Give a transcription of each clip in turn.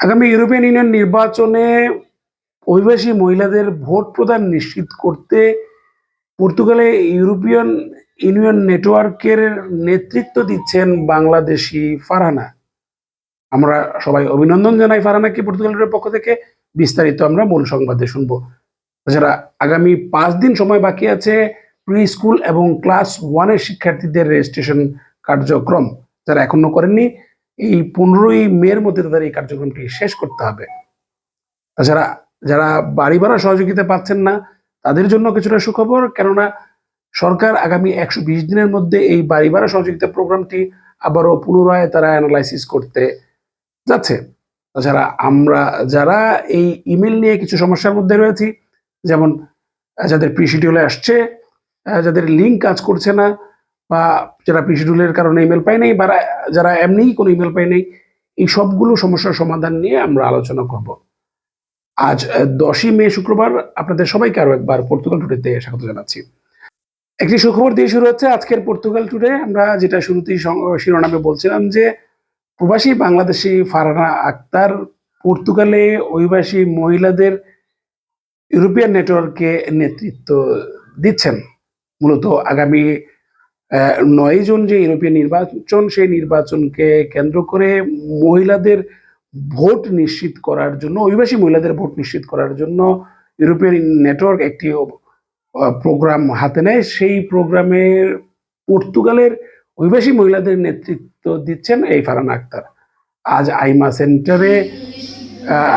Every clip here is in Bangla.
আগামী ইউরোপিয়ান ইউনিয়ন নির্বাচনে অভিবাসী মহিলাদের ভোট প্রদান নিশ্চিত করতে পর্তুগালে ইউরোপিয়ান ইউনিয়ন নেটওয়ার্কের নেতৃত্ব দিচ্ছেন বাংলাদেশি ফারহানা। আমরা সবাই অভিনন্দন জানাই ফারহানাকে পর্তুগালের পক্ষ থেকে। বিস্তারিত আমরা মূল সংবাদে শুনব। তাছাড়া আগামী পাঁচ দিন সময় বাকি আছে প্রি স্কুল এবং ক্লাস ওয়ানের শিক্ষার্থীদের রেজিস্ট্রেশন কার্যক্রম। যারা এখনও করেননি এই পনেরোই মের মধ্যে তাদের এই কার্যক্রমটি শেষ করতে হবে। তাছাড়া যারা বাড়ি ভাড়া সহযোগিতা পাচ্ছেন না, তাদের জন্য কিছুটা সুখবর, কেননা সরকার আগামী একশো বিশ দিনের মধ্যে এই বাড়ি ভাড়া সহযোগিতা প্রোগ্রামটি আবারও পুনরায় তারা অ্যানালাইসিস করতে যাচ্ছে। তাছাড়া আমরা যারা এই ইমেল নিয়ে কিছু সমস্যার মধ্যে রয়েছি, যেমন যাদের প্রি আসছে যাদের লিঙ্ক কাজ করছে না বা যারা প্রি শিডিউলের কারণে ইমেল পায় নাই বা যারা এমনিই কোনো ইমেল পায় নাই, এই সবগুলো সমস্যার সমাধান নিয়ে আমরা আলোচনা করব। আজ দশই মে শুক্রবার আপনাদের সবাইকে আরও একবার পর্তুগাল টুডেতে স্বাগত জানাচ্ছি। একটি সুখবর দিয়ে শুরু হচ্ছে আজকের পর্তুগাল টুডে। আমরা যেটা শুরুতেই শিরোনামে বলছিলাম যে, প্রবাসী বাংলাদেশি ফারহানা আক্তার পর্তুগালে অভিবাসী মহিলাদের ইউরোপিয়ান নেটওয়ার্কে নেতৃত্ব দিচ্ছেন। মূলত আগামী নয় জুন যে ইউরোপীয় নির্বাচন, সেই নির্বাচনকে কেন্দ্র করে মহিলাদের ভোট নিশ্চিত করার জন্য, অভিবাসী মহিলাদের ভোট নিশ্চিত করার জন্য ইউরোপিয়ান নেটওয়ার্ক একটি প্রোগ্রাম হাতে নেয়। সেই প্রোগ্রামের পর্তুগালের অভিবাসী মহিলাদের নেতৃত্ব দিচ্ছেন এই ফারান আক্তার। আজ আইমা সেন্টারে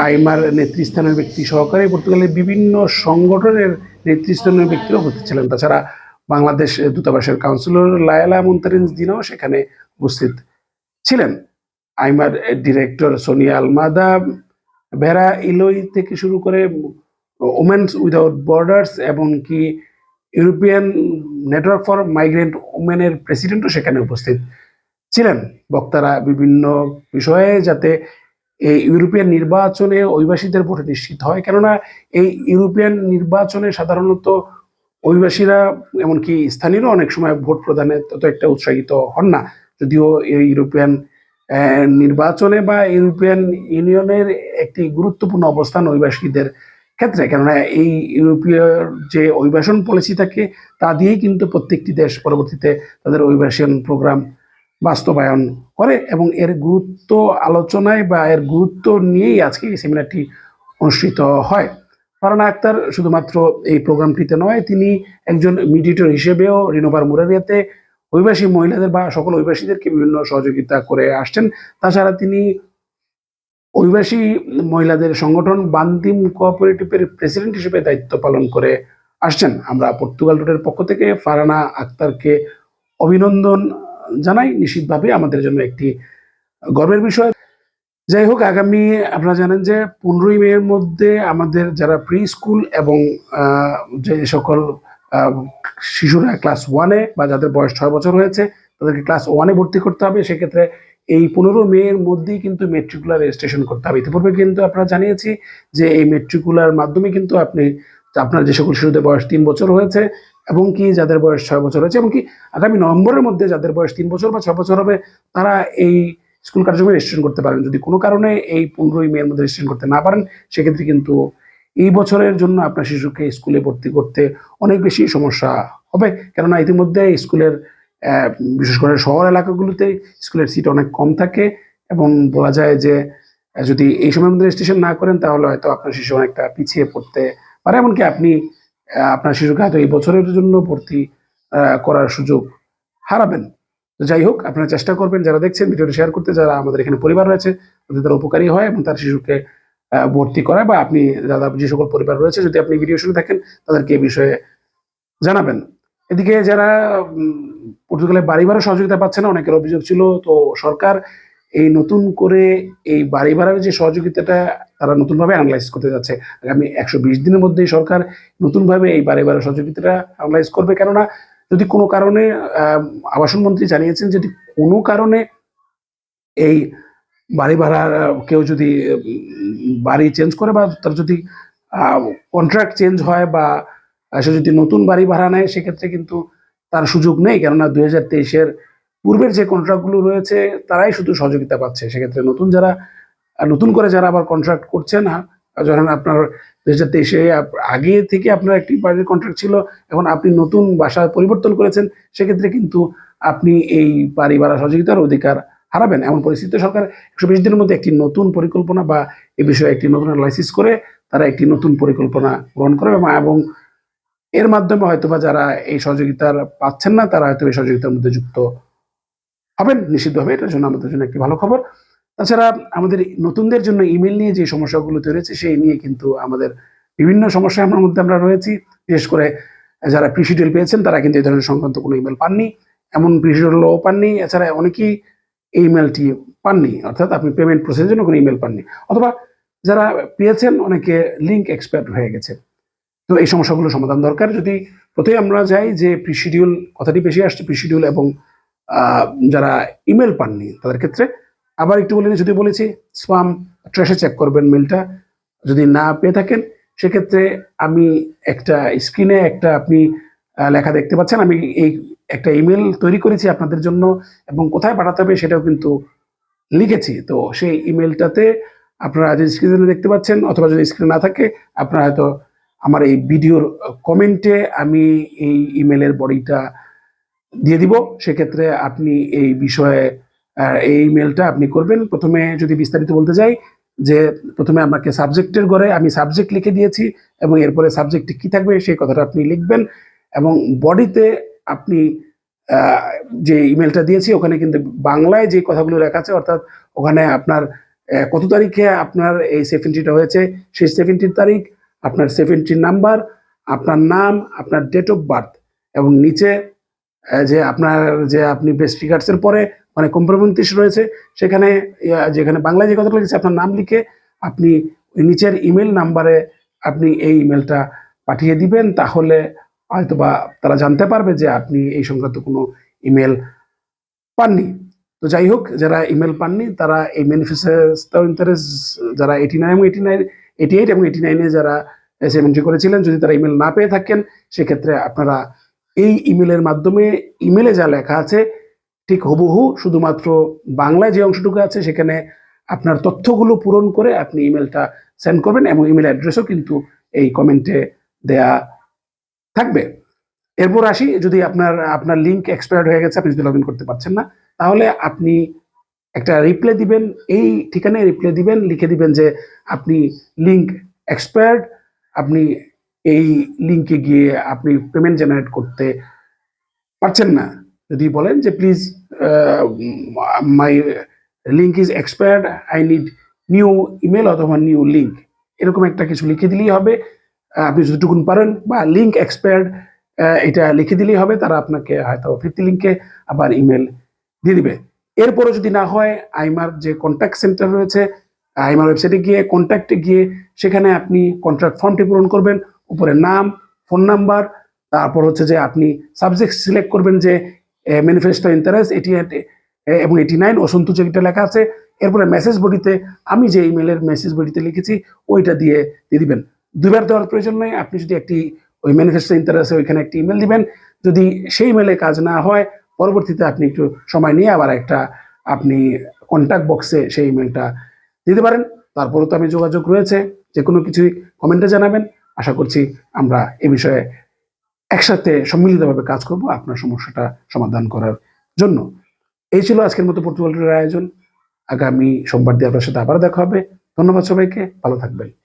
আইমার নেতৃস্থানের ব্যক্তি সহকারে পর্তুগালের বিভিন্ন সংগঠনের নেতৃস্থানীয় ব্যক্তিরা উপস্থিত ছিলেন। তাছাড়া বাংলাদেশ দূতাবাসের কাউন্সিলর লায়লা মুন্তারিন দিনও সেখানে উপস্থিত ছিলেন। আইমার ডিরেক্টর সোনিয়া আলমাদা, ভেরা ইলোই থেকে শুরু করে ওমেন্স উইদাউট বর্ডার্স এবং কি ইউরোপিয়ান নেটওয়ার্ক ফর মাইগ্রেন্ট ওমেনের প্রেসিডেন্টও সেখানে উপস্থিত ছিলেন। বক্তারা বিভিন্ন বিষয়ে যাতে এই ইউরোপিয়ান নির্বাচনে অভিবাসীদের ভোট নিশ্চিত হয়, কেননা এই ইউরোপিয়ান নির্বাচনে সাধারণত অভিবাসীরা, এমনকি স্থানীয় অনেক সময় ভোট প্রদানে তত একটা উৎসাহিত হন না। যদিও এই ইউরোপিয়ান নির্বাচনে বা ইউরোপিয়ান ইউনিয়নের একটি গুরুত্বপূর্ণ অবস্থান অভিবাসীদের ক্ষেত্রে। কেননা, এই ইউরোপীয় যে অভিবাসন পলিসি থাকে, তা দিয়েই কিন্তু প্রত্যেকটি দেশ পরবর্তীতে তাদের অভিবাসন প্রোগ্রাম বাস্তবায়ন করে এবং এর গুরুত্ব আলোচনায় বা এর গুরুত্ব নিয়েই আজকে এই সেমিনারটি অনুষ্ঠিত হয়। ফারানা আক্তার শুধুমাত্র এই প্রোগ্রামটিতে নয়, তিনি একজন মিডিয়েটর হিসেবেও রিনোভার মুরারিয়াতে অভিবাসী মহিলাদের বা সকল অভিবাসীদেরকে বিভিন্ন সহযোগিতা করে আসছেন। তাছাড়া তিনি অভিবাসী মহিলাদের সংগঠন বান্দিম কোঅপারেটিভের প্রেসিডেন্ট হিসেবে দায়িত্ব পালন করে আসছেন। আমরা পর্তুগাল রোডের পক্ষ থেকে ফারানা আক্তারকে অভিনন্দন জানাই। নিশ্চিতভাবে আমাদের জন্য একটি গর্বের বিষয়। যাই হোক আগামী, আপনারা জানেন যে পনেরোই মের মধ্যে আমাদের যারা প্রি স্কুল এবং যে সকল শিশুরা ক্লাস ওয়ানে বা যাদের বয়স ছয় বছর হয়েছে, তাদেরকে ক্লাস ওয়ানে ভর্তি করতে হবে। সেক্ষেত্রে এই পনেরো মের মধ্যেই কিন্তু মেট্রিকুলার রেজিস্ট্রেশন করতে হবে। ইতিপূর্বে কিন্তু আপনারা জানিয়েছি যে এই মেট্রিকুলার মাধ্যমে কিন্তু আপনি, আপনার যে সকল শিশুদের বয়স তিন বছর হয়েছে এবং কি যাদের বয়স ছয় বছর হয়েছে এবং কি আগামী নভেম্বরের মধ্যে যাদের বয়স তিন বছর বা ছয় বছর হবে, তারা এই স্কুল কার্যক্রমে রেজিস্ট্রেশন করতে পারেন। যদি কোনো কারণে এই পনেরোই মের মধ্যে রেজিস্ট্রেশন করতে না পারেন, সেক্ষেত্রে কিন্তু এই বছরের জন্য আপনার শিশুকে স্কুলে ভর্তি করতে অনেক বেশি সমস্যা হবে। কেননা ইতিমধ্যে স্কুলের বিশেষ করে শহর এলাকাগুলোতে স্কুলের সিট অনেক কম থাকে এবং বলা যায় যে যদি এই সময়ের মধ্যে রেজিস্ট্রেশন না করেন, তাহলে হয়তো আপনার শিশু অনেকটা পিছিয়ে পড়তে পারে। এমনকি আপনি আপনার শিশুকে হয়তো এই বছরের জন্য ভর্তি করার সুযোগ হারাবেন। যাই হোক, আপনারা চেষ্টা করবেন, যারা দেখছেন ভিডিওটি শেয়ার করতে, যারা আমাদের এখানে পরিবার রয়েছে, তাদের দ্বারা উপকারী হয় এবং তার শিশুকে ভর্তি করায় বা আপনি যারা যে সকল পরিবার রয়েছে, যদি আপনি ভিডিও শুনে থাকেন, তাদেরকে এই বিষয়ে জানাবেন। এদিকে যারা পর্তুগালে বাড়ি ভাড়া সহযোগিতা পাচ্ছে না, অনেকের অভিযোগ ছিল, তো সরকার এই নতুন করে এই বাড়ি ভাড়ার যে সহযোগিতাটা তারা নতুনভাবে অ্যানালাইজ করতে যাচ্ছে। আগামী একশো বিশ দিনের মধ্যেই সরকার নতুনভাবে এই বাড়ি ভাড়া সহযোগিতাটা অ্যানালাইজ করবে। কেননা যদি কোনো কারণে আবাসন মন্ত্রী জানিয়েছেন যদি কোনো কারণে এই বাড়ি ভাড়া কেউ যদি বাড়ি চেঞ্জ করে বা তার যদি কন্ট্রাক্ট চেঞ্জ হয় বা সে যদি নতুন বাড়ি ভাড়া নেয় সেক্ষেত্রে কিন্তু তার সুযোগ নেই। কেননা দুই হাজার তেইশের পূর্বের যে কন্ট্রাক্টগুলো রয়েছে তারাই শুধু সহযোগিতা পাচ্ছে। সেক্ষেত্রে নতুন যারা নতুন করে যারা আবার কন্ট্রাক্ট করছেন হ্যাঁ, যখন আপনার দু হাজার তেইশে আগে থেকে আপনার একটি বাড়ির কন্ট্রাক্ট ছিল, এখন আপনি নতুন বাসা পরিবর্তন করেছেন, সেক্ষেত্রে কিন্তু আপনি এই বাড়ি ভাড়া সহযোগিতার অধিকার হারাবেন। এমন পরিস্থিতিতে সরকার একশো বিশ দিনের মধ্যে একটি নতুন পরিকল্পনা বা এ বিষয়ে একটি নতুন অ্যানালাইসিস করে তারা একটি নতুন পরিকল্পনা গ্রহণ করবে এবং- এর মাধ্যমে হয়তোবা যারা এই সহযোগিতার পাচ্ছেন না, তারা হয়তো এই সহযোগিতার মধ্যে যুক্ত হবেন। নিষিদ্ধ হবে, এটার জন্য আমাদের জন্য একটি ভালো খবর। তাছাড়া আমাদের নতুনদের জন্য ইমেল নিয়ে যে সমস্যাগুলো তৈরি হয়েছে সেই নিয়ে কিন্তু আমাদের বিভিন্ন সমস্যা আমার মধ্যে আমরা রয়েছি। বিশেষ করে যারা প্রিসিডিউল পেয়েছেন, তারা কিন্তু এই ধরনের সংক্রান্ত কোনো ইমেল পাননি। এমন প্রিসিডিউলও পাননি। এছাড়া অনেকেই এই ইমেলটি পাননি। অর্থাৎ আপনি পেমেন্ট প্রসেসের জন্য কোনো ইমেল পাননি। অথবা যারা পেয়েছেন, অনেকে লিঙ্ক এক্সপায়ার হয়ে গেছে। তো এই সমস্যাগুলো সমাধান দরকার। যদি প্রথমে আমরা যাই যে প্রিসিডিউল কথাটি বেশি আসছে প্রিসিডিউল এবং যারা ইমেল পাননি, তাদের ক্ষেত্রে আবার একটু বলে যদি বলেছি স্পাম ট্রেসে চেক করবেন মেলটা যদি না পেয়ে থাকেন, সেক্ষেত্রে আমি একটা স্ক্রিনে একটা আপনি লেখা দেখতে পাচ্ছেন। আমি এই একটা ইমেল তৈরি করেছি আপনাদের জন্য এবং কোথায় পাঠাতে হবে সেটাও কিন্তু লিখেছি। তো সেই ইমেলটাতে আপনারা যদি স্ক্রিনে দেখতে পাচ্ছেন, অথবা যদি স্ক্রিনে না থাকে, আপনারা হয়তো আমার এই ভিডিওর কমেন্টে আমি এই ইমেলের বডিটা দিয়ে দিব। সেক্ষেত্রে আপনি এই বিষয়ে এই ইমেলটা আপনি করবেন। প্রথমে যদি বিস্তারিত বলতে যাই, যে প্রথমে আমাকে সাবজেক্টের ঘরে আমি সাবজেক্ট লিখে দিয়েছি এবং এরপরে সাবজেক্টে কি থাকবে সেই কথাটা আপনি লিখবেন এবং বডিতে আপনি যে ইমেলটা দিয়েছি, ওখানে কিন্তু বাংলায় যে কথাগুলো লেখা আছে, অর্থাৎ ওখানে আপনার কত তারিখে আপনার এই সেভেন্টিটা হয়েছে, সেই সেভেন্টির তারিখ, আপনার সেভেন্টির নাম্বার আপনার নাম, আপনার ডেট অফ বার্থ এবং নিচে যে আপনার, যে আপনি বেস্ট রিগার্ডসের পরে মানে কম্প্রোমেন্টিস রয়েছে। সেখানে যেখানে বাংলায় যে কথাটা লিখেছে, আপনার নাম লিখে আপনি নিচের ইমেল নাম্বারে আপনি এই ইমেলটা পাঠিয়ে দিবেন। তাহলে হয়তোবা তারা জানতে পারবে যে আপনি এই সংক্রান্ত কোনো ইমেল পাননি। তো যাই হোক, যারা ইমেল পাননি, তারা এই ম্যানিফেস্টো ইন্টারেস্ট যারা এইটি নাইন এবং এইটি নাইন এইটি এইট এবং এইটি নাইনে যারা সেভেন্টি করেছিলেন, যদি তারা ইমেল না পেয়ে থাকেন, সেক্ষেত্রে আপনারা এই ইমেলের মাধ্যমে ইমেলে যা লেখা আছে ঠিক হুবহু শুধুমাত্র বাংলায় যে অংশটুকু আছে, সেখানে আপনার তথ্যগুলো পূরণ করে আপনি ইমেলটা সেন্ড করবেন এবং ইমেল অ্যাড্রেসও কিন্তু এই কমেন্টে দেয়া থাকবে। এরপর আসি, যদি আপনার আপনার লিঙ্ক এক্সপায়ার্ড হয়ে গেছে, আপনি যদি লগ করতে পারছেন না, তাহলে আপনি একটা রিপ্লাই দিবেন, এই ঠিকানায় রিপ্লাই দিবেন, লিখে দিবেন যে আপনি লিঙ্ক এক্সপায়ার্ড, আপনি এই লিঙ্কে গিয়ে আপনি পেমেন্ট জেনারেট করতে পারছেন না। যদি বলেন যে, please my link is expired I need new email অথবা নিউ লিঙ্ক এরকম একটা কিছু লিখে দিলেই হবে। আপনি যতটুকুন পারেন বা লিঙ্ক এক্সপায়ার্ড এটা লিখে দিলেই হবে। তারা আপনাকে হয়তো ফিফটি লিঙ্কে আবার ইমেল দিয়ে দিবে। এরপরে যদি না হয়, আইমার যে কন্ট্যাক্ট সেন্টার রয়েছে, আইমার ওয়েবসাইটে গিয়ে কন্ট্যাক্টে গিয়ে সেখানে আপনি কন্ট্রাক্ট ফর্মটি পূরণ করবেন। উপরে নাম ফোন নাম্বার তারপর হচ্ছে যে আপনি সাবজেক্ট সিলেক্ট করবেন যে ম্যানিফেস্টো ইন্টারেস্ট এটি এবং এটি নাইন অসন্ত যেটা লেখা আছে, এরপরে মেসেজ বডিতে আমি যে ইমেলের মেসেজ বডিতে লিখেছি, ওইটা দিয়ে দিয়ে দিবেন। দুইবার দেওয়ার প্রয়োজন নেই, আপনি যদি একটি ওই ম্যানিফেস্টো ইন্টারেস্টে ওইখানে একটি ইমেল দিবেন, যদি সেই ইমেলে কাজ না হয়, পরবর্তীতে আপনি একটু সময় নিয়ে আবার একটা আপনি কন্ট্যাক্ট বক্সে সেই ইমেলটা দিতে পারেন। তারপরেও তো আমি যোগাযোগ রয়েছে যে কোনো কিছুই কমেন্টে জানাবেন। আশা করছি আমরা এ বিষয়ে একসাথে সম্মিলিতভাবে কাজ করব আপনার সমস্যাটা সমাধান করার জন্য। এই ছিল আজকের মতো পর্তুগালের আয়োজন। আগামী সোমবার দিয়ে আপনার সাথে আবার দেখা হবে। ধন্যবাদ সবাইকে। ভালো থাকবেন।